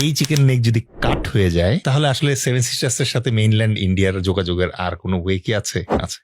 এই chicken neck যদি কাট হয়ে যায়, তাহলে আসলে সেভেন সিস্টার্সের সাথে মেইনল্যান্ড ইন্ডিয়ার যোগাযোগের আর কোনো ওয়ে কি আছে? আছে।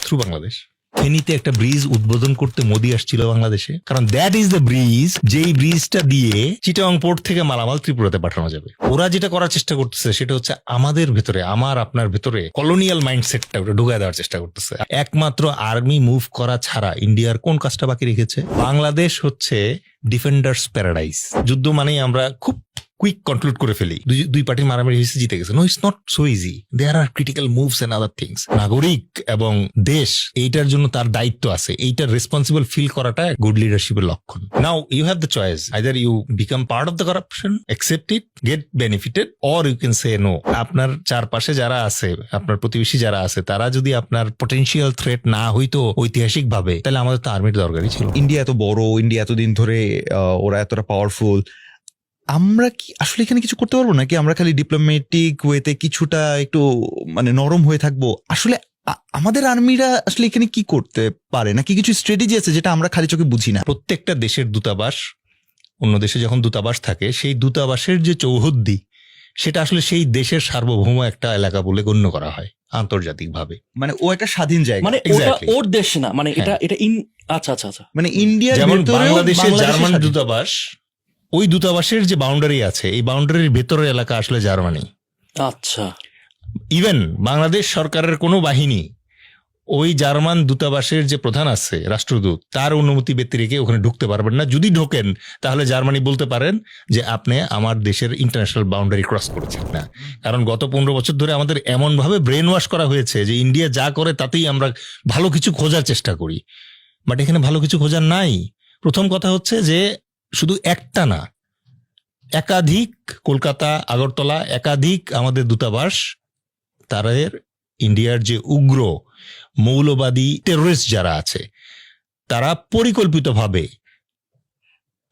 থ্রু বাংলাদেশ ফেনীতে একটা ব্রিজ উদ্বোধন করতে মোদি আসছিল বাংলাদেশে। কারণ দ্যাট ইজ দ্য ব্রিজ যেই ব্রিজটা দিয়ে চিটাং পোর্ট থেকে মালামাল ত্রিপুরাতে পাঠানো যাবে। ওরা যেটা করার চেষ্টা করতেছে সেটা হচ্ছে আমাদের ভেতরে, আমার আপনার ভেতরে কলোনিয়াল মাইন্ডসেটটা ওটা ঢুকায় দেওয়ার চেষ্টা করতেছে। একমাত্র আর্মি মুভ করা ছাড়া ইন্ডিয়ার কোন কাজটা বাকি রেখেছে? বাংলাদেশ হচ্ছে ডিফেন্ডার্স প্যারাডাইস যুদ্ধ মানেই আমরা খুব কুইক কনক্লুড করে ফেলি। দুই- দুই পার্টি মারামারি হয়েছে, জিতে গেছে। No it's not so easy there are critical moves and other things নাগরিক এবং দেশ, এইটার জন্য তার দায়িত্ব আছে। এইটার রেসপন্সিবল ফিল করাটা গুড লিডারশিপের লক্ষণ। Now you have the choice either you become part of the corruption accept it get benefited or you can say no আপনার চারপাশে যারা আছে, আপনার প্রতিবেশী যারা আছে, তারা যদি আপনার পটেনশিয়াল থ্রেট না হইতো ঐতিহাসিক ভাবে তাহলে আমাদের তো আর্মির দরকারই ছিল। ইন্ডিয়া এত বড় ইন্ডিয়া এতদিন ধরে ওরা এতটা পাওয়ারফুল আমরা কি আসলে এখানে কিছু করতে পারব নাকি? আমরা খালি ডিপ্লোমেটিক ওয়েতে কিছুটা একটু মানে নরম হয়ে থাকব? আসলে আমাদের আর্মিরা আসলে এখানে কি করতে পারে? নাকি কিছু স্ট্র্যাটেজি আছে যেটা আমরা খালি চোখে বুঝি না? প্রত্যেকটা দেশের দূতাবাস অন্য দেশে যখন দূতাবাস থাকে সেই দূতাবাসের যে চৌহদ্দি সেটা আসলে সেই দেশের সার্বভৌম একটা এলাকা বলে গণ্য করা হয় আন্তর্জাতিকভাবে। মানে ও একটা স্বাধীন জায়গা। মানে ওটা ওর দেশ না মানে এটা হ্যাঁ। এটা ইন আচ্ছা আচ্ছা আচ্ছা। মানে ইন্ডিয়া যেমন বাংলাদেশের জার্মান দূতাবাস ওই দূতাবাসের যে বাউন্ডারি আছে এই বাউন্ডারির ভেতরের এলাকা আসলে জার্মানি। আচ্ছা। ইভেন বাংলাদেশ সরকারের কোনো বাহিনী ওই জার্মান দূতাবাসের যে প্রধান আছে রাষ্ট্রদূত তার অনুমতি ব্যক্তি রেখে ওখানে ঢুকতে পারবেন না। যদি ঢোকেন তাহলে জার্মানি বলতে পারেন যে আপনি আমার দেশের ইন্টারন্যাশনাল বাউন্ডারি ক্রস করেছেন না। কারণ গত পনেরো বছর ধরে আমাদের এমনভাবে ব্রেন ওয়াশ করা হয়েছে যে ইন্ডিয়া যা করে তাতেই আমরা ভালো কিছু খোঁজার চেষ্টা করি। বাট এখানে ভালো কিছু খোঁজার নাই। প্রথম কথা হচ্ছে যে শুধু একটা না, একাধিক কলকাতা, আগরতলা, একাধিক আমাদের দূতাবাস, তাদের ইন্ডিয়ার যে উগ্র, মৌলবাদী টেরোরিস্ট যারা আছে, তারা পরিকল্পিতভাবে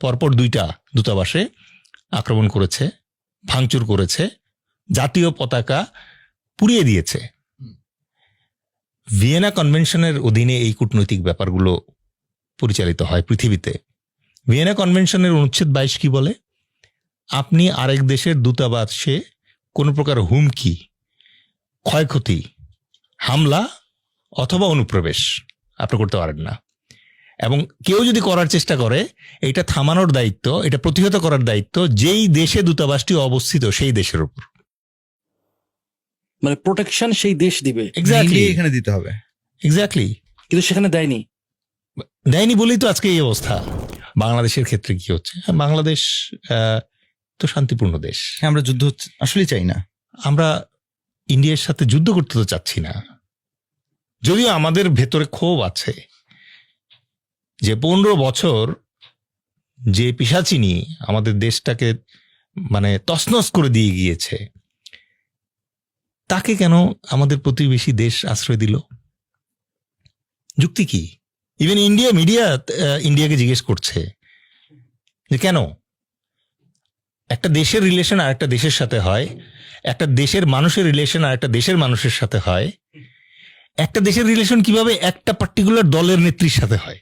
পরপর দুইটা দূতাবাসে আক্রমণ করেছে, ভাঙচুর করেছে, জাতীয় পতাকা পুড়িয়ে দিয়েছে। ভিয়েনা কনভেনশনের অধীনে এই কূটনৈতিক ব্যাপারগুলো পরিচালিত হয় পৃথিবীতে। ভিয়েনা কনভেনশনের অনুচ্ছেদ বাইশ কি বলে? আপনি আরেক দেশের দূতাবাসে কোনো প্রকার হুমকি ক্ষয়ক্ষতি হামলা অথবা অনুপ্রবেশ আপনি করতে পারেন না। এবং কেউ যদি করার চেষ্টা করে এটা থামানোর দায়িত্ব এটা প্রতিহত করার দায়িত্ব যেই দেশে দূতাবাসটি অবস্থিত সেই দেশের উপর। মানে প্রোটেকশন সেই দেশ দিবে। এক্স্যাক্টলি এখানে দিতে হবে। এক্স্যাক্টলি কিন্তু সেখানে দেয়নি। দেয়নি বলেই তো আজকে এই অবস্থা। বাংলাদেশের ক্ষেত্রে কি হচ্ছে? বাংলাদেশ আহ, তো শান্তিপূর্ণ দেশ। হ্যাঁ আমরা যুদ্ধ আসলে চাই না। আমরা ইন্ডিয়ার সাথে যুদ্ধ করতে তো চাচ্ছি না। যদিও আমাদের ভেতরে ক্ষোভ আছে। যে পনেরো বছর যে পিসাচিনি আমাদের দেশটাকে মানে তছনছ করে দিয়ে গিয়েছে তাকে কেন আমাদের প্রতিবেশী দেশ আশ্রয় দিল? যুক্তি কি? ইভেন ইন্ডিয়া মিডিয়া ইন্ডিয়াকে জিজ্ঞেস করছে যে কেন? একটা দেশের রিলেশন আর একটা দেশের সাথে হয়, একটা দেশের মানুষের রিলেশন আর একটা দেশের মানুষের সাথে হয়, একটা দেশের রিলেশন কীভাবে একটা পার্টিকুলার দলের নেত্রীর সাথে হয়?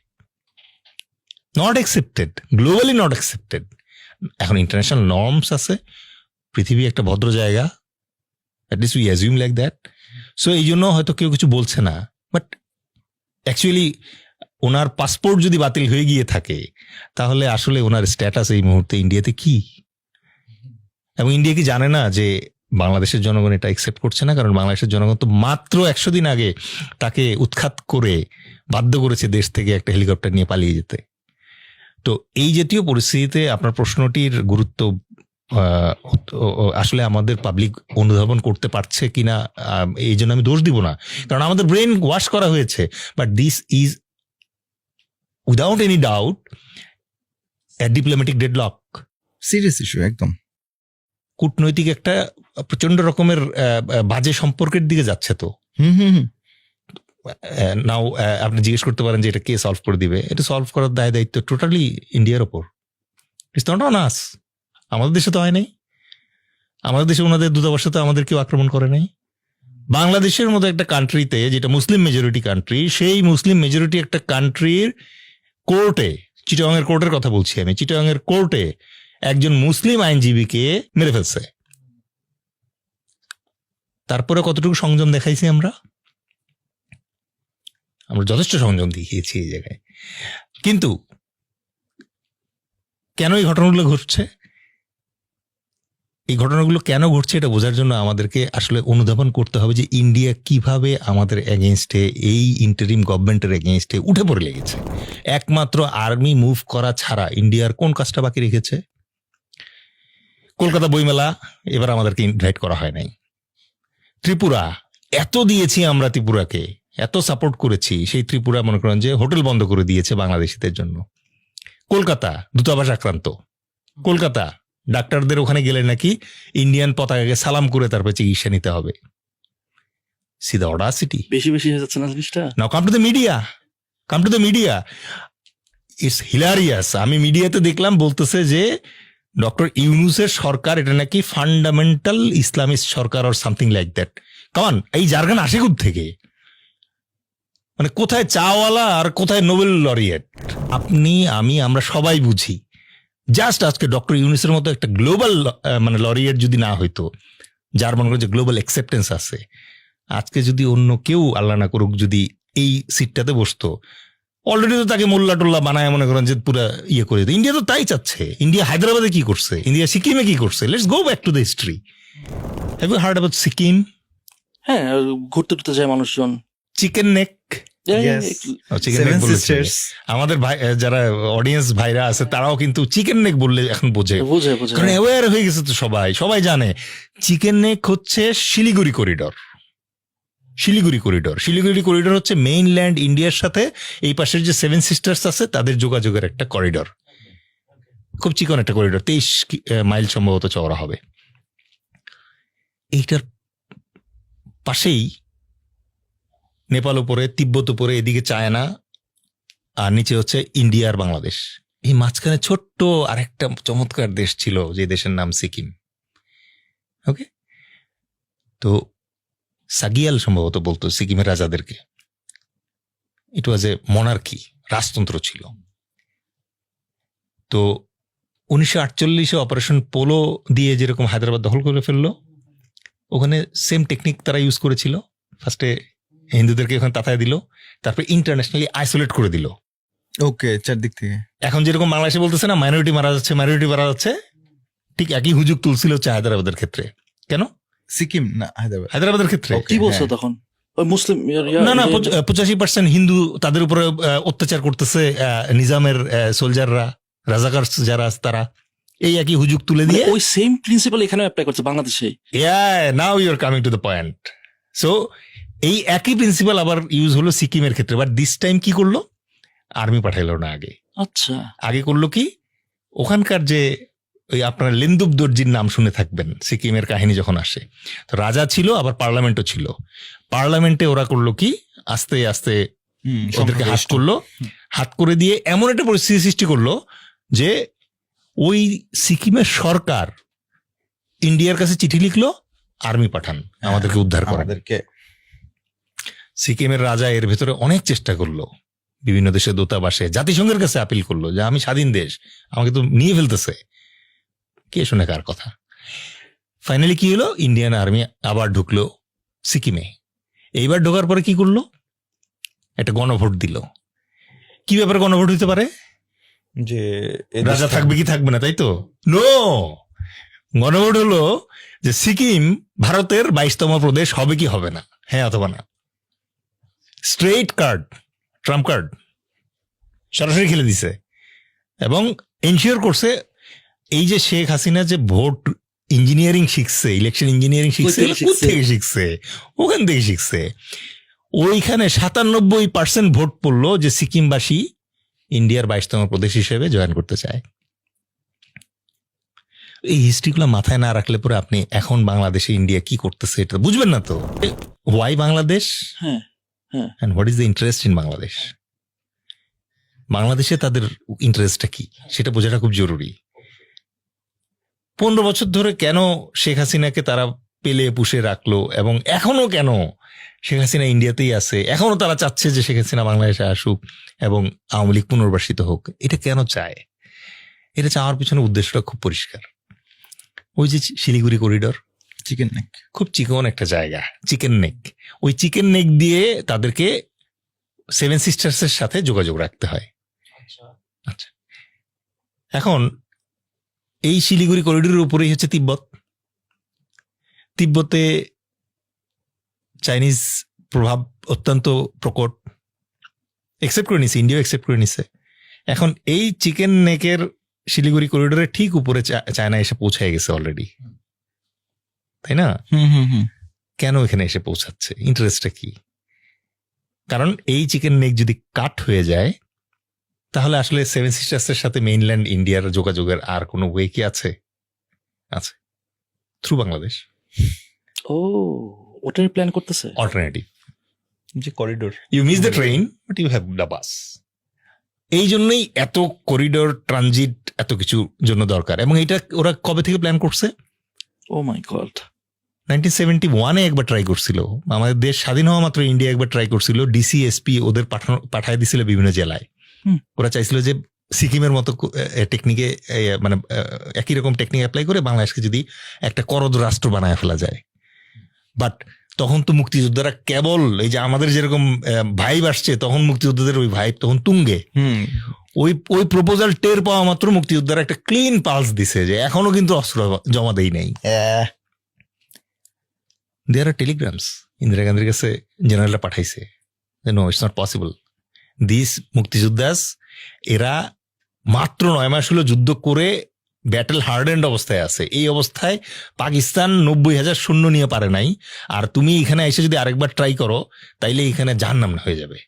Not accepted globally not accepted এখন ইন্টারন্যাশনাল নর্মস আছে, পৃথিবী একটা ভদ্র জায়গা at least we assume like that so এই জন্য হয়তো কেউ কিছু বলছে না বাট অ্যাকচুয়ালি ওনার পাসপোর্ট যদি বাতিল হয়ে গিয়ে থাকে, তাহলে আসলে ওনার স্ট্যাটাস এই মুহূর্তে ইন্ডিয়াতে কি? এবং ইন্ডিয়া কি জানে না যে বাংলাদেশের জনগণ এটা একসেপ্ট করছে না? কারণ বাংলাদেশের জনগণ তো মাত্র একশো দিন আগে তাকে উৎখাত করে বাধ্য করেছে দেশ থেকে একটা হেলিকপ্টার নিয়ে পালিয়ে যেতে। তো এই জাতীয় পরিস্থিতিতে আপনার প্রশ্নটির গুরুত্ব আসলে আমাদের পাবলিক অনুধাবন করতে পারছে কিনা এই জন্য আমি দোষ দিব না। কারণ আমাদের ব্রেন ওয়াশ করা হয়েছে। But this is without any doubt diplomatic deadlock serious issue একদম। কূটনৈতিক একটা প্রচণ্ড রকমের বাজে সম্পর্কের দিকে যাচ্ছে তো। নাও আপনি জিজ্ঞেস করতে পারেন যে এটা কে সলভ করে দিবে। এটা সলভ করার দায় দায়িত্ব টোটালি ইন্ডিয়ার ওপর। ইটস নট অন আস আমাদের দেশে তো হয় নাই। আমাদের দেশে ওনাদের দূতাবাসে তো আমাদের কেউ আক্রমণ করে নাই। বাংলাদেশের মতো একটা কান্ট্রিতে যেটা মুসলিম মেজরিটি কান্ট্রি সেই মুসলিম মেজরিটি একটা কান্ট্রির কোর্টে চিটাং কোর্টের কথা বলছি আমি চিটাং কোর্টে একজন মুসলিম আইনজীবীকে মেরে ফেলছে। তারপরে কতটুকু সংযম দেখাইছি আমরা? আমরা যথেষ্ট সংযম দেখিয়েছি এই জায়গায়। কিন্তু কেন এই ঘটনাগুলো ঘটছে? এই ঘটনাগুলো কেন ঘটছে এটা বোঝার জন্য আমাদেরকে আসলে অনুধাবন করতে হবে যে ইন্ডিয়া কীভাবে আমাদের এগেনস্টে এই ইন্টারিম গভর্নমেন্টের এগেনস্টে উঠে পড়ে লেগেছে। একমাত্র আর্মি মুভ করা ছাড়া ইন্ডিয়ার কোন কাজটা বাকি রেখেছে? কলকাতা বইমেলা, এবার আমাদেরকে ইনভাইট করা হয় নাই। ত্রিপুরা, এত দিয়েছি আমরা ত্রিপুরাকে, এত সাপোর্ট করেছি, সেই ত্রিপুরা মনে করেন যে হোটেল বন্ধ করে দিয়েছে বাংলাদেশিদের জন্য। কলকাতা, দূতাবাস আক্রান্ত। কলকাতা ডাক্তারদের ওখানে গেলে নাকি ইন্ডিয়ান পতাকাকে সালাম করে তারপর চিকিৎসা নিতে হবে। সিধা অডাসিটি বেশি বেশি হয়ে যাচ্ছে না জিনিসটা? Now come to the media come to the media it's hilarious আমি মিডিয়াতে দেখলাম বলতেছে যে ডক্টর ইউনুসের সরকার এটা নাকি ফান্ডামেন্টাল ইসলামিস্ট সরকার অর সামথিং লাইক দ্যাট কারণ এই জার্গান আসে থেকে মানে কোথায় চাওয়ালা আর কোথায় নোবেল লরিয়েট আপনি আমি আমরা সবাই বুঝি। জাস্ট আজকে ডক্টর ইউনিসের মতো একটা গ্লোবাল মানে লরিয়েট যদি না হইতো যার মনে করেন যে গ্লোবাল অ্যাকসেপ্টেন্স আছে আজকে যদি অন্য কেউ আল্লাহ না করুক যদি এই সিটটাতে বসতো অলরেডি তো তাকে মোল্লা টোল্লা বানায় মনে করেন যে পুরো ইয়ে করে দিত। ইন্ডিয়া তো তাই চাচ্ছে। ইন্ডিয়া হায়দ্রাবাদে কি করছে? ইন্ডিয়া সিকিমে কি করছে? Let's go back to the history have you heard about Sikkim হ্যাঁ ঘুরতে টুরতে যায় মানুষজন। চিকেন নেক সিস্টার্স আমাদের ভাই যারা অডিয়েন্স ভাইরা আছে তারাও কিন্তু চিকেন নেক বললে এখন বোঝে। বোঝে বোঝে। কারণ অ্যাওয়ার হয়ে গেছে তো সবাই। সবাই জানে চিকেন নেক হচ্ছে Siliguri corridor Siliguri corridor Siliguri corridor হচ্ছে মেইনল্যান্ড ইন্ডিয়ার সাথে এই পাশের যে সেভেন সিস্টার্স আছে তাদের যোগাযোগের একটা করিডর খুব চিকন একটা করিডর তেইশ মাইল সম্ভবত চওড়া হবে। এইটার পাশেই নেপাল উপরে, তিব্বত উপরে, এদিকে চায়না, আর নিচে হচ্ছে ইন্ডিয়া আর বাংলাদেশ। এই মাঝখানে ছোট্ট আরেকটা চমৎকার দেশ ছিল, যে দেশের নাম সিকিম। ওকে তো সাগিয়াল সম্ভবত বলতো সিকিমের রাজাদেরকে। ইট ওয়াজ এ মনার্কি রাজতন্ত্র ছিল। তো উনিশশো আটচল্লিশে অপারেশন পোলো দিয়ে যেরকম হায়দ্রাবাদ দখল করে ফেলল, ওখানে সেম টেকনিক তারা ইউজ করেছিল। ফার্স্টে হিন্দুদেরকে ওখানে তাতায় দিল তারপরে ইন্টারন্যাশনালি আইসোলেট করে দিল। ওকে চারদিক থেকে। এখন যেরকম বাংলাদেশে বলতেছে না মাইনরিটি মারা যাচ্ছে মাইনরিটি মারা যাচ্ছে ঠিক একই হুজুগ তুলছিল হচ্ছে হায়দ্রাবাদের ক্ষেত্রে। কেন? সিকিম না হায়দ্রাবাদ। হায়দ্রাবাদের ক্ষেত্রে। কি বলছো হ্যাঁ। তখন মুসলিম ইয়া- ইয়া- না না পঁচাশি পার্সেন্ট হিন্দু তাদের উপরে অত্যাচার করতেছে আহ, নিজামের সোলজাররা রাজাকার যারা আছে তারা। এই একই হুজুগ তুলে মানে দিয়ে ওই সেম প্রিন্সিপাল এখানে অ্যাপ্লাই করছে বাংলাদেশে। Now you're coming to the point so এই একই প্রিন্সিপাল আবার ইউজ হলো সিকিমের ক্ষেত্রে। বাট দিস টাইম কি করল? আর্মি পাঠাইলো না আগে। আচ্ছা। আগে করল কি? ওখানকার যে ওই আপনার লেন্দুব দর্জির নাম শুনে থাকবেন সিকিমের কাহিনী যখন আসে। তো রাজা ছিল আবার পার্লামেন্টও ছিল। পার্লামেন্টে ওরা করল কি? আস্তে আস্তে ওদেরকে হাত করল। হাত করে দিয়ে এমন একটা পরিস্থিতি সৃষ্টি করল যে ওই সিকিমের সরকার ইন্ডিয়ার কাছে চিঠি লিখলো আর্মি পাঠান আমাদেরকে উদ্ধার করেন। আমাদেরকে সিকিমের রাজা এর ভেতরে অনেক চেষ্টা করল। বিভিন্ন দেশের দূতাবাসে জাতিসংঘের কাছে আপিল করল যে আমি স্বাধীন দেশ আমাকে তো নিয়ে ফেলতেছে। কে শুনে কার কথা? ফাইনালি কি হলো? ইন্ডিয়ান আর্মি আবার ঢুকলো সিকিমে। এইবার ঢোকার পরে কি করল? একটা গণভোট দিল। কি ব্যাপারে গণভোট হইতে পারে? যে রাজা থাকবে কি থাকবে না তাই তো? নো গণভোট হলো যে সিকিম ভারতের বাইশতম প্রদেশ হবে কি হবে না? হ্যাঁ অথবা না? স্ট্রেইট কার্ড ট্রাম্প কার্ড সরাসরি খেলে দিছে। এবং এনশিওর করছে এই যে শেখ হাসিনা যে ভোট ইঞ্জিনিয়ারিং শিখছে ইলেকশন ইঞ্জিনিয়ারিং শিখছে থেকে শিখছে? থেকে শিখছে? ওখান থেকে শিখছে। ওইখানে সাতানব্বই পার্সেন্ট ভোট পড়ল যে সিকিমবাসী ইন্ডিয়ার বাইশতম প্রদেশ হিসেবে জয়েন করতে চায়। এই হিস্ট্রিগুলো মাথায় না রাখলে পরে আপনি এখন বাংলাদেশে ইন্ডিয়া কি করতেছে এটা বুঝবেন না তো? ওয়াই বাংলাদেশ? হ্যাঁ। And what is the interest in Bangladesh বাংলাদেশে তাদের ইন্টারেস্টটা কি? সেটা বোঝাটা খুব জরুরি। পনেরো বছর ধরে কেন শেখ হাসিনাকে তারা পেলে, পুষে রাখল এবং এখনও কেন শেখ হাসিনা ইন্ডিয়াতেই আছে? এখনও তারা চাচ্ছে যে শেখ হাসিনা বাংলাদেশে আসুক এবং আওয়ামী লীগ পুনর্বাসিত হোক। এটা কেন চায়? এটা চাওয়ার পিছনে উদ্দেশ্যটা খুব পরিষ্কার। ওই যে শিলিগুড়ি করিডোর চিকেন নেক খুব চিকন একটা জায়গা চিকেন নেক ওই চিকেন নেক দিয়ে তাদেরকে সেভেন সিস্টার্সের সাথে যোগাযোগ রাখতে হয়। আচ্ছা। এখন এই শিলিগুড়ি করিডোরের উপরেই হচ্ছে তিব্বত। তিব্বতে চাইনিজ প্রভাব অত্যন্ত প্রকট। একসেপ্ট করে নিছে ইন্ডিয়া একসেপ্ট করে নিছে। এখন এই চিকেন নেকের শিলিগুড়ি করিডোরের ঠিক উপরে চায়না এসে পৌঁছায় গেছে অলরেডি তাই না? কেন এখানে এসে পৌঁছাচ্ছে? ইন্টারেস্টটা কি? কারণ এই চিকেন নেক যদি কাট হয়ে যায় তাহলে আসলে সেভেন সিস্টার্সের সাথে মেইনল্যান্ড ইন্ডিয়ার যোগাযোগের আর কোনো ওয়ে কি আছে? আছে। থ্রু বাংলাদেশ ও ওটাই প্ল্যান করতেছে? অল্টারনেটিভ যে corridor you miss the train but you have the bus এই জন্যই এত করিডোর ট্রানজিট এত কিছু জন্য দরকার। এবং এটা ওরা কবে থেকে প্ল্যান করছে? Oh my god nineteen seventy ওয়ানে একবার ট্রাই করছিল। আমাদের দেশ স্বাধীন হওয়া মাত্র ইন্ডিয়া একবার ট্রাই করছিল। ডিসিএসপি ওদের পাঠানো পাঠায় দিছিল বিভিন্ন জেলায়। ওরা চাইছিল যে সিকিমের মতো টেকনিকে মানে একই রকম টেকনিক অ্যাপ্লাই করে বাংলাদেশকে যদি একটা করদ রাষ্ট্র বানায় ফেলা যায়। বাট তখন তো মুক্তিযোদ্ধারা কেবল এই যে আমাদের যেরকম ভাইব আসছে তখন মুক্তিযোদ্ধাদের ওই ভাইব তখন তুঙ্গে। ওই ওই প্রপোজাল টের পাওয়া মাত্র মুক্তিযোদ্ধারা একটা ক্লিন পালস দিছে যে এখনও কিন্তু অস্ত্র জমা দেই নাই। দেয়ার আর টেলিগ্রামস ইন্দিরা গান্ধীর কাছে জেনারেলরা পাঠাইছে no it's not possible this মুক্তিযোদ্ধাস, এরা মাত্র নয় মাস হলো যুদ্ধ করে ব্যাটেল হার্ডেন্ড অবস্থায় আছে। এই অবস্থায় পাকিস্তান নব্বই হাজার শূন্য নিয়ে পারে নাই। আর তুমি এখানে এসে যদি আরেকবার ট্রাই করো, তাইলে এখানে জাহান্নাম হয়ে যাবে।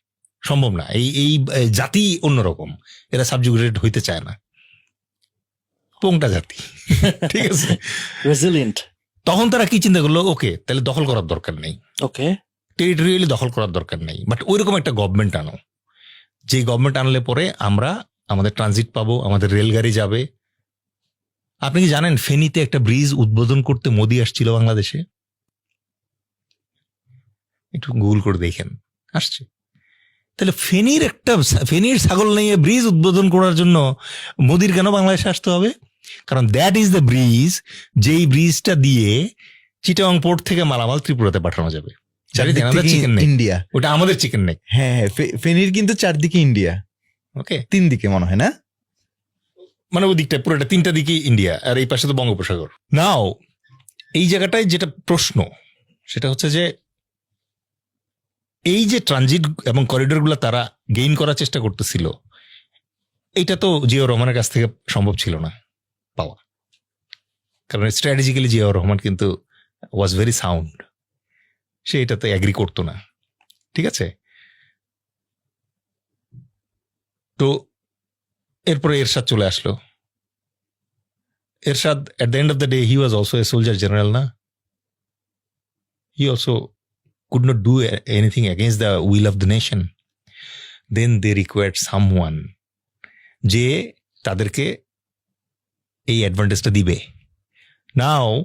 সম্ভব না। এই এই জাতি অন্যরকম। এরা সাবজুগেটেড হইতে চায় না। পোংটা জাতি। ঠিক আছে? রেজিলিয়েন্ট তখন তারা কি চিন্তা করল? ওকে তাহলে দখল করার দরকার নেই। ওকে। টেরিটোরিয়ালি দখল করার দরকার নেই। বাট ওইরকম একটা গভর্নমেন্ট আনো। যে গভর্নমেন্ট আনলে পরে আমরা আমাদের ট্রানজিট পাবো আমাদের রেলগাড়ি যাবে। আপনি কি জানেন ফেনীতে একটা ব্রিজ উদ্বোধন করতে মোদি আসছিল বাংলাদেশে? একটু গুগল করে দেখেন। আসছে। তাহলে ফেনীর একটা ফেনীর ছাগল নিয়ে ব্রিজ উদ্বোধন করার জন্য মোদির কেন বাংলাদেশে আসতে হবে? কারণ দ্যাট ইজ দ্য ব্রিজ যেই ব্রিজটা দিয়ে চিটাং পোর্ট থেকে মালামাল ত্রিপুরাতে পাঠানো যাবে। চারদিক আমাদের চিকেন নেক ইন্ডিয়া ওটা আমাদের চিকেন নেক হ্যাঁ হ্যাঁ ফেনীর কিন্তু চারদিকে ইন্ডিয়া ওকে তিন দিকে মনে হয় না? মানে ওই দিকটা পুরোটা তিনটা দিকে ইন্ডিয়া আর এই পাশে তো বঙ্গোপসাগর। নাও এই জায়গাটায় যেটা প্রশ্ন সেটা হচ্ছে যে এই যে ট্রানজিট এবং করিডোরগুলো তারা গেইন করার চেষ্টা করতেছিল এটা তো জিও রহমানের কাছ থেকে সম্ভব ছিল না। পাওয়া কারণ স্ট্র্যাটেজিক্যালি জিয়াউর রহমান কিন্তু ওয়াজ ভেরি সাউন্ড সে এটাতে অ্যাগ্রি করতো না। ঠিক আছে? তো এরপরে এরশাদ চলে আসলো। Ershad at the end of the day he was also a soldier general না? He also could not do anything against the will of the nation then they required someone যে তাদেরকে এই অ্যাডভান্টেজটা দিবে। নাও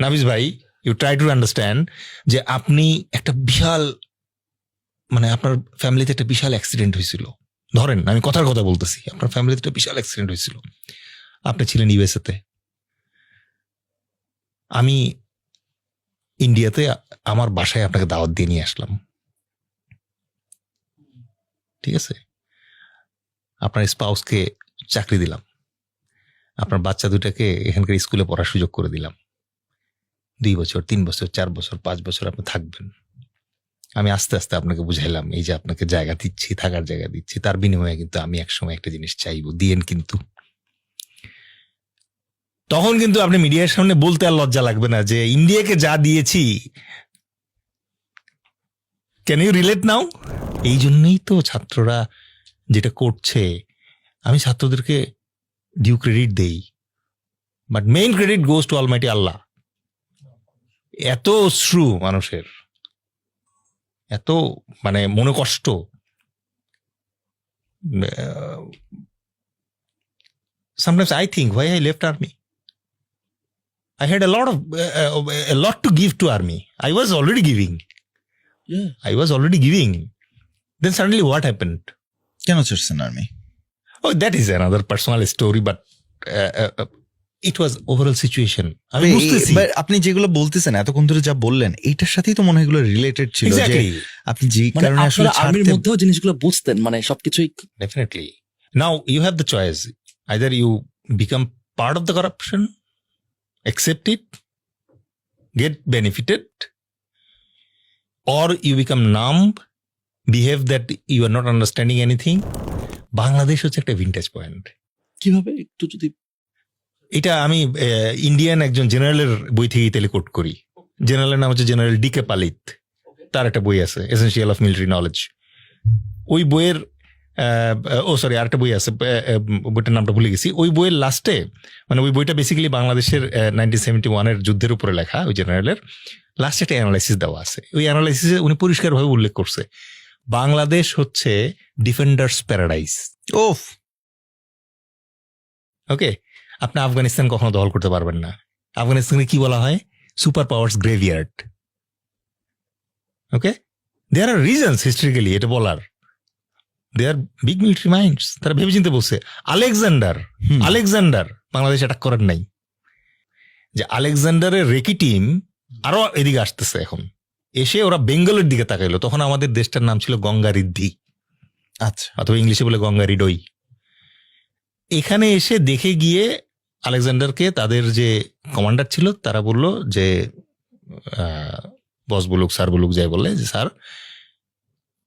নাবিস ভাই ইউ ট্রাই টু আন্ডারস্ট্যান্ড যে আপনি একটা বিশাল মানে আপনার ফ্যামিলিতে একটা বিশাল অ্যাক্সিডেন্ট হয়েছিল। ধরেন, আমি কথার কথা বলতেছি, আপনার ফ্যামিলিতে একটা বিশাল অ্যাক্সিডেন্ট হয়েছিল। আপনি ছিলেন ইউএসএতে আমি ইন্ডিয়াতে আমার বাসায় আপনাকে দাওয়াত দিয়ে নিয়ে আসলাম। ঠিক আছে? আপনার স্পাউসকে চাকরি দিলাম। আপনার বাচ্চা দুটাকে এখানকার স্কুলে পড়ার সুযোগ করে দিলাম। দুই বছর, তিন বছর, চার বছর, পাঁচ বছর আপনি থাকবেন। আমি আস্তে আস্তে আপনাকে বুঝাইলাম, এই যে আপনাকে জায়গা দিচ্ছি, থাকার জায়গা দিচ্ছি, তার বিনিময়ে কিন্তু আমি একসময় একটা জিনিস চাইব, দিয়েন কিন্তু। তখন কিন্তু আপনি মিডিয়ার সামনে বলতে আর লজ্জা লাগবে না যে, ইন্ডিয়াকে যা দিয়েছি ক্যান ইউ রিলেট নাও এই জন্যই তো ছাত্ররা যেটা করছে, আমি ছাত্রদেরকে ডিউ ক্রেডিট দেই but main credit goes to almighty Allah এত শ্রু মানুষের এত মানে মনে কষ্ট sometimes I think why I left army. I had a lot of uh, uh, a lot to give to army. I was already giving. Yeah. I was already giving. Then suddenly what happened? কেন ছাড়ছেন army Oh, that is another personal story, but it was overall situation আমি বুঝতেছি এবার আপনি যেগুলো বলতেছেন এতক্ষণ ধরে যা বললেন এইটার সাথেই তো মনে হয় এগুলো রিলেটেড ছিল যে আপনি যে মানে কারণে আসলে আর্মির মধ্যেও জিনিসগুলো বুঝতেন মানে সবকিছুই Definitely. Now you have the choice. Either you become part of the corruption, accept it, get benefited, or you become numb, behave that you are not understanding anything. Bangladesh হচ্ছে একটা ভিন্টেজ পয়েন্ট কীভাবে? একটু যদি এটা আমি ইন্ডিয়ান একজন জেনারেলের বই থেকে ইতালি কোট করি জেনারেলের নাম হচ্ছে জেনারেল ডি কে পালিত তার একটা বই আছে এসেন্সিয়াল অফ মিলিটারি নলেজ ওই বইয়ের ও সরি আরেকটা বই আছে বইটার নামটা ভুলে গেছি। ওই বইয়ের লাস্টে মানে ওই বইটা বেসিক্যালি বাংলাদেশের নাইনটিন সেভেন্টি ওয়ানের যুদ্ধের উপরে লেখা ওই জেনারেলের লাস্টে একটা অ্যানালাইসিস দেওয়া আছে। ওই অ্যানালাইসিসে উনি পরিষ্কারভাবে উল্লেখ করছে। বাংলাদেশ হচ্ছে ডিফেন্ডার্স প্যারাডাইস ওফ ওকে আপনি আফগানিস্তান কখনো দখল করতে পারবেন না। আফগানিস্তানে কি বলা হয়? Super powers graveyard okay there are reasons historically এটা বলার। They are big military minds তারা ভেবেচিন্তে বসছে আলেকজান্ডার আলেকজান্ডার বাংলাদেশ অ্যাটাক করার নাই। যে আলেকজান্ডারের রেকি টিম আরও এদিকে আসতেছে এখন। এসে ওরা বেঙ্গলের দিকে তাকাইলো। তখন আমাদের দেশটার নাম ছিল গঙ্গা রিদ্ধি। আচ্ছা। অথবা ইংলিশে বলে গঙ্গা রিডই। এখানে এসে দেখে গিয়ে আলেকজান্ডারকে তাদের যে কমান্ডার ছিল তারা বলল যে বস বলুক স্যার বলুক যাই বললে যে স্যার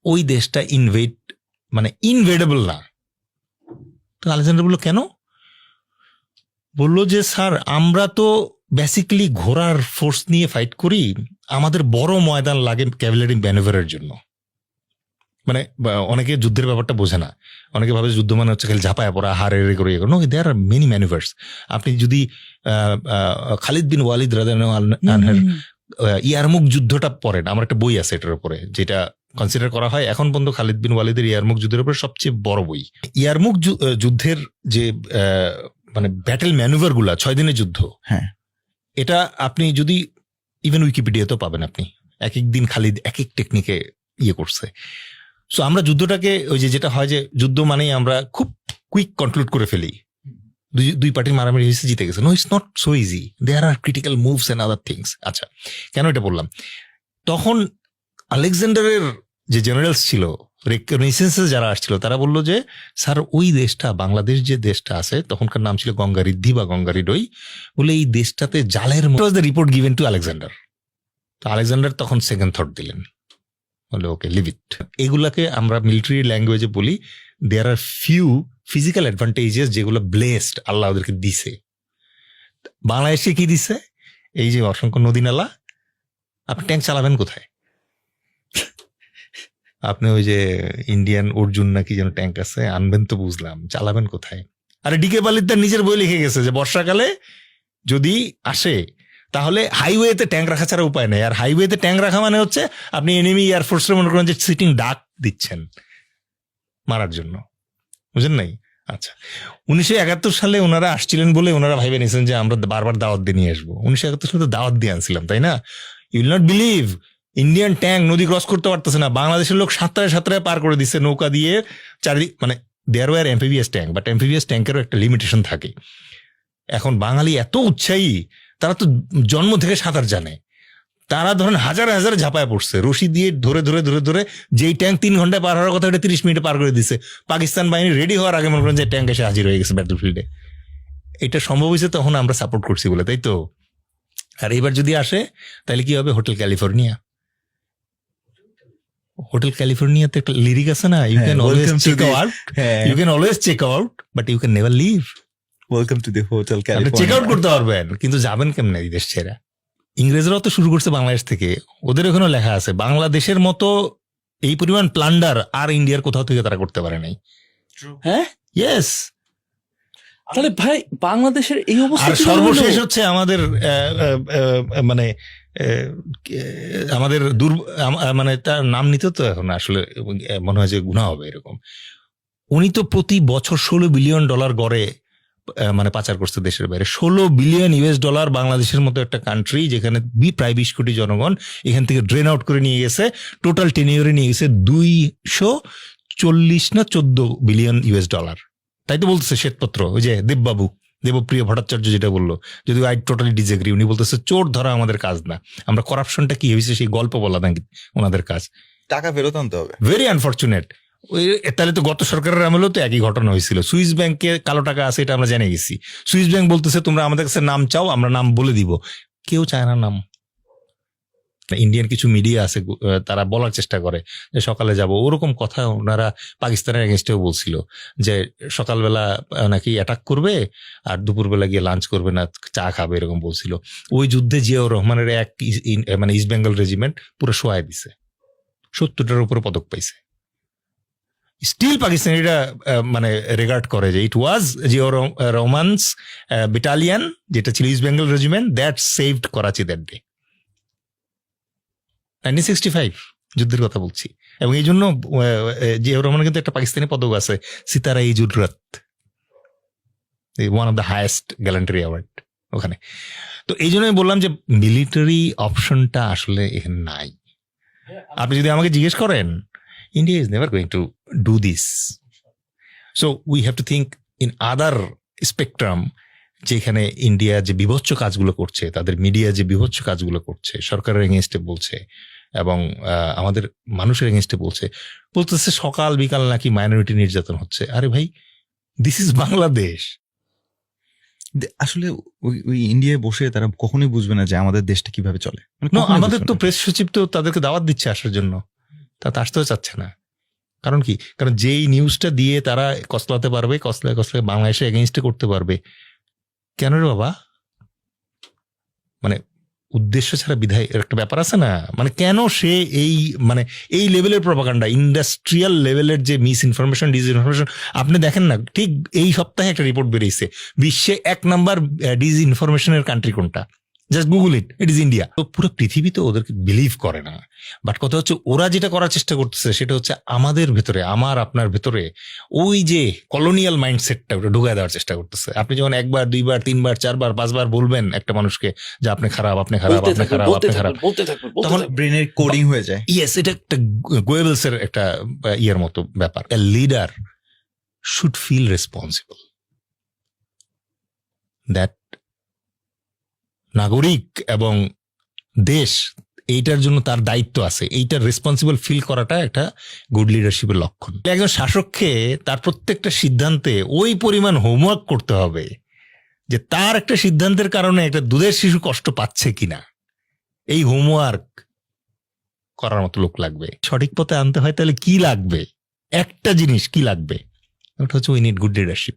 ওই দেশটা ইনভেড মানে ইনভেডেবল না। তো আলেকজান্ডার বলল কেন? বলল যে স্যার আমরা তো বেসিক্যালি ঘোড়ার ফোর্স নিয়ে ফাইট করি আমাদের বড় ময়দান লাগে ক্যাভেলারি ম্যানুভারের জন্য। মানে অনেকে যুদ্ধের ব্যাপারটা বোঝে না। অনেকে ভাবে যুদ্ধ মানে হচ্ছে খালি ঝাঁপায় পড়া হারে রে করে নো দেয়ার আর মেনি ম্যানুভার্স আপনি যদি খালিদ বিন ওয়ালিদ রাদের ইয়ারমুখ যুদ্ধটা পড়েন। আমার একটা বই আছে এটার উপরে যেটা কনসিডার করা হয় এখন পর্যন্ত খালিদ বিন ওয়ালিদের ইয়ারমুখ যুদ্ধের উপরে সবচেয়ে বড় বই। ইয়ারমুখ যুদ্ধের যে আহ, মানে ব্যাটেল ম্যানুভারগুলা ছয় দিনের যুদ্ধ হ্যাঁ। এটা আপনি যদি ইভেন উইকিপিডিয়াতেও পাবেন আপনি। এক এক দিন খালি এক এক টেকনিকে ইয়ে করছে। সো আমরা যুদ্ধটাকে ওই যে যেটা হয় যে, যুদ্ধ মানেই আমরা খুব কুইক কনক্লুড করে ফেলি। দুই দুই পার্টির মারামারি হয়েছে, জিতে গেছে। No it's not so easy there are critical moves and other things আচ্ছা কেন এটা বললাম? তখন আলেকজান্ডারের যে জেনারেলস ছিল রেকনেসেন্সে যারা আসছিল, তারা বলল যে, স্যার, ওই দেশটা, বাংলাদেশ যে দেশটা আছে, তখনকার নাম ছিল গঙ্গা রিদ্ধি বা গঙ্গা রিডই বলে এই দেশটাতে জালের was the report given to Alexander তো আলেকজান্ডার তখন সেকেন্ড থট দিলেন। বলে ওকে লিভিট এগুলাকে আমরা মিলিটারি ল্যাঙ্গুয়েজে বলি there are few physical advantages যেগুলো ব্লেসড আল্লাহ ওদেরকে দিছে। বাংলাদেশে কি দিছে? এই যে অসংখ্য নদী নালা, আপনি ট্যাঙ্ক চালাবেন কোথায়? আপনি ওই যে ইন্ডিয়ান অর্জুন নাকি যেন ট্যাঙ্ক আছে, আনবেন তো বুঝলাম, চালাবেন কোথায়? আরে ডিকে পালিত তার নিজের বই লিখে গেছে যে বর্ষাকালে যদি আসে, তাহলে হাইওয়েতে ট্যাঙ্ক রাখা ছাড়া উপায় নেই। আর হাইওয়েতে ট্যাঙ্ক রাখা মানে হচ্ছে আপনি এনিমি এয়ারফোর্সের মনে করেন যে সিটিং ডাক দিচ্ছেন মারার জন্য। বুঝেন নাই? আচ্ছা। উনিশশো একাত্তর সালে ওনারা আসছিলেন বলে ওনারা ভাইবে নিয়েছেন যে আমরা বারবার দাওয়াত দিয়ে নিয়ে আসব। উনিশশো একাত্তর সালে তো দাওয়াত দিয়ে আনছিলাম, তাই না? You'll not believe Indian tank নদী ক্রস করতে পারতেছে না। বাংলাদেশের লোক সাতটায় সাতটায় পার করে দিচ্ছে নৌকা দিয়ে চারিদিক মানে there were MPBS tank but MPBS ট্যাঙ্কেরও একটা লিমিটেশন থাকে। এখন বাঙালি এত উৎসাহী, তারা তো জন্ম থেকে সাঁতার জানে। তারা ধরেন হাজার হাজার ঝাঁপায় পড়ছে, রশি দিয়ে ধরে ধরে ধরে ধরে যেই ট্যাঙ্ক তিন ঘন্টায় পার হওয়ার কথা ওটা তিরিশ মিনিটে পার করে দিছে। পাকিস্তান বাহিনী রেডি হওয়ার আগে মনে করেন যে ট্যাঙ্ক এসে হাজির হয়ে গেছে ব্যাটল ফিল্ডে এটা সম্ভব হয়েছে তখন আমরা সাপোর্ট করছি বলে, তাই তো? আর এবার যদি আসে, তাহলে কি হবে? হোটেল ক্যালিফোর্নিয়া হোটেল ক্যালিফোর্নিয়াতে একটা লিরিক আছে না? You can always check out হ্যাঁ। You can always check out but you can never leave welcome to the hotel আপনি চেক আউট করতে পারবেন কিন্তু যাবেন কেমনে এই দেশ ছেড়ে? ইংরেজরাও তো শুরু করছে বাংলাদেশ থেকে। ওদের ওখানেও লেখা আছে বাংলাদেশের মতো এই পরিমাণ প্লান্ডার আর ইন্ডিয়ার কোথাও থেকে তারা করতে পারে নাই। হ্যাঁ? ইয়েস তাহলে ভাই বাংলাদেশের এই অবস্থা সর্বশেষ হচ্ছে আমাদের আহ, আহ, আহ, মানে আমাদের দুর মানে তার নাম নিতে তো এখন আসলে মনে হয় যে গুণা হবে এরকম। উনি তো প্রতি বছর ষোলো বিলিয়ন ডলার গড়ে মানে পাচার করছে দেশের বাইরে। ষোলো বিলিয়ন ইউএস ডলার বাংলাদেশের মতো একটা কান্ট্রি যেখানে প্রায় বিশ কোটি জনগণ এখান থেকে ড্রেন আউট করে নিয়ে গেছে টোটাল টেনিয়রে নিয়ে গেছে দুইশো চল্লিশ না চোদ্দ বিলিয়ন ইউএস ডলার। তাই তো বলতেছে শ্বেতপত্র, ওই যে দেববাবু। দেবপ্রিয় ভট্টাচার্য যেটা বলল যদি আই টোটালি ডিজেগ্রি উনি বলতেছে চোর ধরা আমাদের কাজ না। আমরা করাপশনটা কি হয়েছে সেই গল্প বলা নাকি ওনাদের কাজ? টাকা ফেরত আনতে হবে। ভেরি আনফর্চুনেট ওই তাহলে তো গত সরকারের আমলেও তো একই ঘটনা হয়েছিল সুইস ব্যাংকে কালো টাকা আছে এটা আমরা জেনে গেছি। সুইস ব্যাংক বলতেছে তোমরা আমাদের কাছে নাম চাও আমরা নাম বলে দিব। কেউ চায় না নাম। ইন্ডিয়ান কিছু মিডিয়া আছে তারা বলার চেষ্টা করে যে সকালে যাব। ওরকম কথা ওনারা পাকিস্তানের এগেনস্টেও বলছিল যে সকালবেলা নাকি অ্যাটাক করবে আর দুপুরবেলা গিয়ে লাঞ্চ করবে না, চা খাবে এরকম বলছিল। ওই যুদ্ধে জিয়াউর রহমানের এক মানে ইস্ট বেঙ্গল রেজিমেন্ট পুরো শোয়াই দিছে। সত্তরটার উপরে পদক পাইছে। স্টিল পাকিস্তানিরা মানে রেগার্ড করে যে ইট ওয়াজ জিও রোমান্স বিটালিয়ান যেটা ছিল east Bengal regiment that saved Karachi that day যুদ্ধের কথা বলছি। এবং এই জন্য রহমানের কিন্তু একটা পাকিস্তানি পদক আছে, Sitara e Jurat one of the highest gallantry award ওখানে। তো এই জন্য আমি বললাম যে মিলিটারি অপশনটা আসলে এখানে নাই। আপনি যদি আমাকে জিজ্ঞেস করেন India is never going to do this so we have to think in other spectrum যেখানে ইন্ডিয়া যে বিভৎস কাজগুলো করছে, তাদের মিডিয়া যে বিভৎস কাজগুলো করছে, সরকারের এগেনস্টে বলছে এবং আমাদের মানুষের এগেনস্টে বলছে বলতেছে সকাল বিকাল নাকি মাইনরিটি নির্যাতন হচ্ছে। আরে ভাই দিস ইজ বাংলাদেশ আসলে ওই ওই ইন্ডিয়ায় বসে তারা কখনোই বুঝবে না যে আমাদের দেশটা কীভাবে চলে। মানে আমাদের তো প্রেস সচিব তো তাদেরকে দাওয়াত দিচ্ছে আসার জন্য। তা তো আসতেও চাচ্ছে না। কারণ কি? কারণ যেই নিউজটা দিয়ে তারা কসলাতে পারবে কসলায় কসলায় বাংলাদেশে এগেনস্টে করতে পারবে। কেন রে বাবা? মানে উদ্দেশ্য ছাড়া বিধায় এর একটা ব্যাপার আছে না? মানে কেন সে এই মানে এই লেভেলের প্রপাকাণ্ডা ইন্ডাস্ট্রিয়াল লেভেলের যে মিস ইনফরমেশন ডিসইনফরমেশন আপনি দেখেন না, ঠিক এই সপ্তাহে একটা রিপোর্ট বেরিয়েছে। বিশ্বে এক নাম্বার ডিজ ইনফরমেশনের কান্ট্রি কোনটা? Just Google it it is India তো পুরো পৃথিবী তো ওদেরকে বিলিভ করে না। বাট কথা হচ্ছে ওরা যেটা করার চেষ্টা করতেছে সেটা হচ্ছে আমাদের ভেতরে আমার আপনার ভেতরে ওই যে কলোনিয়াল মাইন্ডসেটটা ওটা ঢুকায় দেওয়ার চেষ্টা করতেছে। আপনি যখন একবার দুইবার তিনবার চারবার পাঁচবার বলবেন একটা মানুষকে যে আপনি খারাপ আপনি খারাপ আপনি খারাপ আপনি খারাপ। তখন ব্রেনের কোডিং হয়ে যায়। ইয়েস এটা একটা গোয়েবলস এর একটা ইয়ের মতো ব্যাপার। A leader should feel responsible that নাগরিক এবং দেশ, এইটার জন্য তার দায়িত্ব আছে। এইটার রেসপন্সিবল ফিল করাটা একটা গুড লিডারশিপের লক্ষণ। একজন শাসককে তার প্রত্যেকটা সিদ্ধান্তে ওই পরিমাণ হোমওয়ার্ক করতে হবে যে তার একটা সিদ্ধান্তের কারণে একটা দুধের শিশু কষ্ট পাচ্ছে কিনা। এই হোমওয়ার্ক করার মতো লোক লাগবে। সঠিক পথে আনতে হয় তাহলে কি লাগবে? একটা জিনিস কি লাগবে? ওটা হচ্ছে উই নিড গুড লিডারশিপ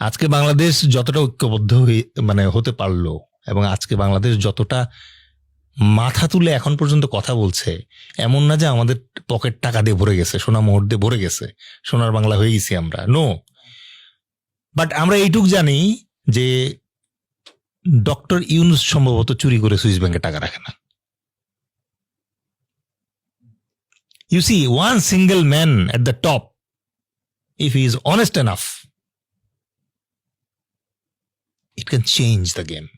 আজকে বাংলাদেশ যতটা ঐক্যবদ্ধ হয়ে মানে হতে পারল এবং আজকে বাংলাদেশ যতটা মাথা তুলে এখন পর্যন্ত কথা বলছে এমন না যে আমাদের পকেট টাকা দিয়ে ভরে গেছে সোনা মোহর দিয়ে ভরে গেছে সোনার বাংলা হয়ে গেছি আমরা নো বাট আমরা এইটুক জানি যে ডক্টর ইউনুস সম্ভবত চুরি করে সুইস ব্যাংকে টাকা রাখে না। You see one single man at the top if is honest enough, can change the game.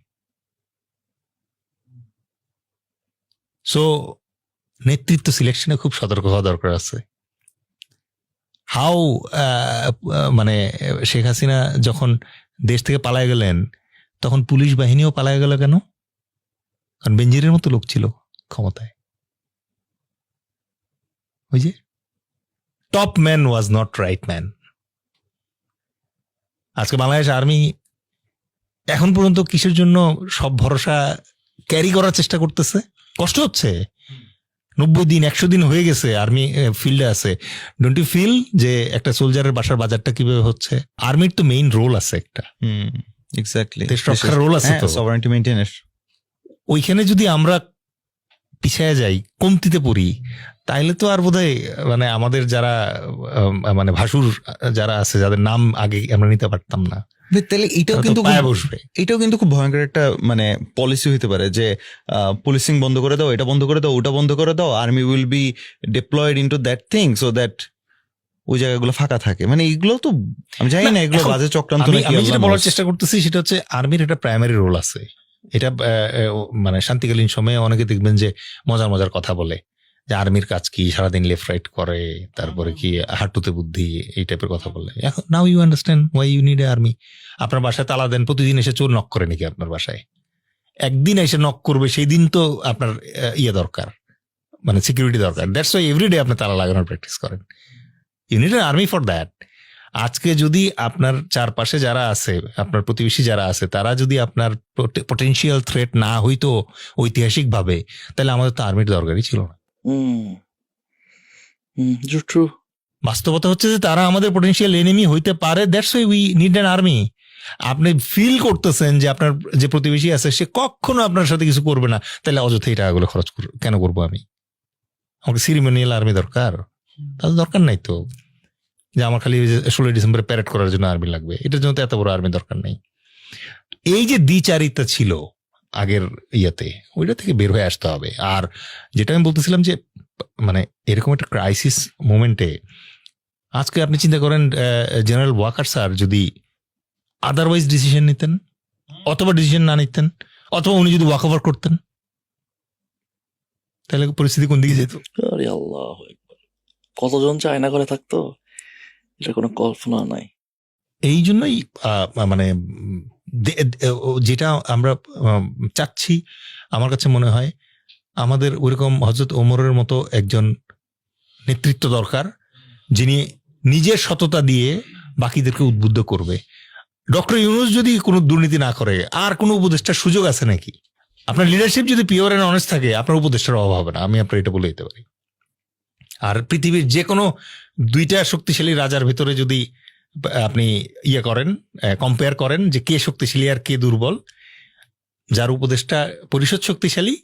So, নেতৃত্ব সিলেকশনে খুব সতর্ক হওয়া দরকার আছে। হাউ মানে শেখ হাসিনা যখন দেশ থেকে পালায় গেলেন তখন পুলিশ বাহিনীও পালায় গেল কেন? কারণ বেঞ্জিরের মতো লোক ছিল ক্ষমতায়। ওই যে top man was not right man আজকে বাংলাদেশ আর্মি এখন পর্যন্ত কিসের জন্য সব ভরসা ক্যারি করার চেষ্টা করতেছে? কষ্ট হচ্ছে। নব্বই দিন একশো দিন হয়ে গেছে আর্মি ফিল্ডে আছে। ডোন্ট ইউ ফিল যে একটা সোলজারের বাসার বাজারটা কীভাবে হচ্ছে? আর্মির তো মেইন রোল আছে একটা। হুম এক্স্যাক্টলি দেশ রক্ষার role আছে তো। সভারেন্টি মেইনটেনের ওইখানে যদি আমরা পিছিয়ে যাই কমতিতে পড়ি তাইলে তো আর বোধহয় মানে আমাদের যারা মানে ভাসুর যারা আছে যাদের নাম আগে আমরা নিতে পারতাম না। তাহলে এটাও কিন্তু বসবে। এটাও কিন্তু খুব ভয়ঙ্কর একটা মানে পলিসি হতে পারে যে পুলিশিং বন্ধ করে দাও এটা বন্ধ করে দাও ওটা বন্ধ করে দাও army will be deployed into that thing so that ওই জায়গাগুলো ফাঁকা থাকে। মানে এগুলো তো আমি জানি না এগুলো বাজে চক্রান্ত আমি যেটা বলার চেষ্টা করতেছি সেটা হচ্ছে আর্মির একটা প্রাইমারি রোল আছে। এটা মানে শান্তিকালীন সময়ে অনেকে দেখবেন যে মজার মজার কথা বলে। যে আর্মির কাজ কি? সারাদিন লেফট রাইট করে, তারপরে কি হাঁটুতে বুদ্ধি, এই টাইপের কথা বলে। এখন now you understand why you need a army আপনার বাসায় তালা দেন, প্রতিদিন এসে চোর নক করে নাকি আপনার বাসায়? একদিন এসে নক করবে, সেই দিন তো আপনার ইয়ে দরকার মানে সিকিউরিটি দরকার। দ্যাটস ওয়াই এভরিডে আপনি তালা লাগানোর প্র্যাকটিস করেন। ইউনিট আর্মি ফর দ্যাট আজকে যদি আপনার চারপাশে যারা আছে, আপনার প্রতিবেশী যারা আছে, তারা যদি আপনার পটেনশিয়াল থ্রেট না হইতো ঐতিহাসিকভাবে, তাহলে আমাদের তো আর্মির দরকারই ছিল না। হুম। হুম বাস্তবতা হচ্ছে যে তারা আমাদের পটেনশিয়াল এনিমি হইতে পারে that's we need an army আপনি ফিল করতেছেন যে আপনার যে প্রতিবেশী আছে, সে কখনো আপনার সাথে কিছু করবে না। তাহলে অযথা এই টাকাগুলো খরচ কেন করব আমি? আমাকে সিরিমোনিয়াল আর্মি দরকার? তাহলে দরকার নাই তো। যে আমার খালি ষোলোই ডিসেম্বরে প্যারেড করার জন্য আর্মি লাগবে। এটার জন্য তো এত বড় আর্মি দরকার নেই। এই যে দ্বিচারিতা ছিল আগের ইয়েতে ওইটা থেকে বের হয়ে আসতে হবে। আর যেটা আমি বলতেছিলাম যে মানে এরকম একটা ক্রাইসিস মোমেন্টে আজকে আপনি চিন্তা করেন জেনারেল ওয়াকার স্যার যদি আদারওয়াইজ ডিসিশন নিতেন অথবা ডিসিশন না নিতেন অথবা উনি যদি ওয়াক ওভার করতেন তাহলে পরিস্থিতি কোন দিকে যেত? আরে আল্লাহ কতজন চায়না করে থাকতো? এটা কোনো কল্পনা নাই। এই জন্যই মানে যেটা আমরা চাচ্ছি, আমার কাছে মনে হয় আমাদের ওইরকম হজরত ওমরের মতো একজন নেতৃত্ব দরকার, যিনি নিজের সততা দিয়ে বাকিদেরকে উদ্বুদ্ধ করবে। ডক্টর ইউনুস যদি কোনো দুর্নীতি না করে, আর কোনো উপদেষ্টার সুযোগ আছে নাকি? আপনার লিডারশিপ যদি পিওর অ্যান্ড অনেস্ট থাকে, আপনার উপদেষ্টার অভাব হবে না। আমি আপনার এটা বলে দিতে পারি। আর পৃথিবীর যে কোনো দুইটা শক্তিশালী রাজার ভিতরে যদি আপনি ইয়ে করেন কম্পেয়ার করেন যে কে শক্তিশালী আর কে দুর্বল। যার উপদেষ্টা পরিষদ শক্তিশালী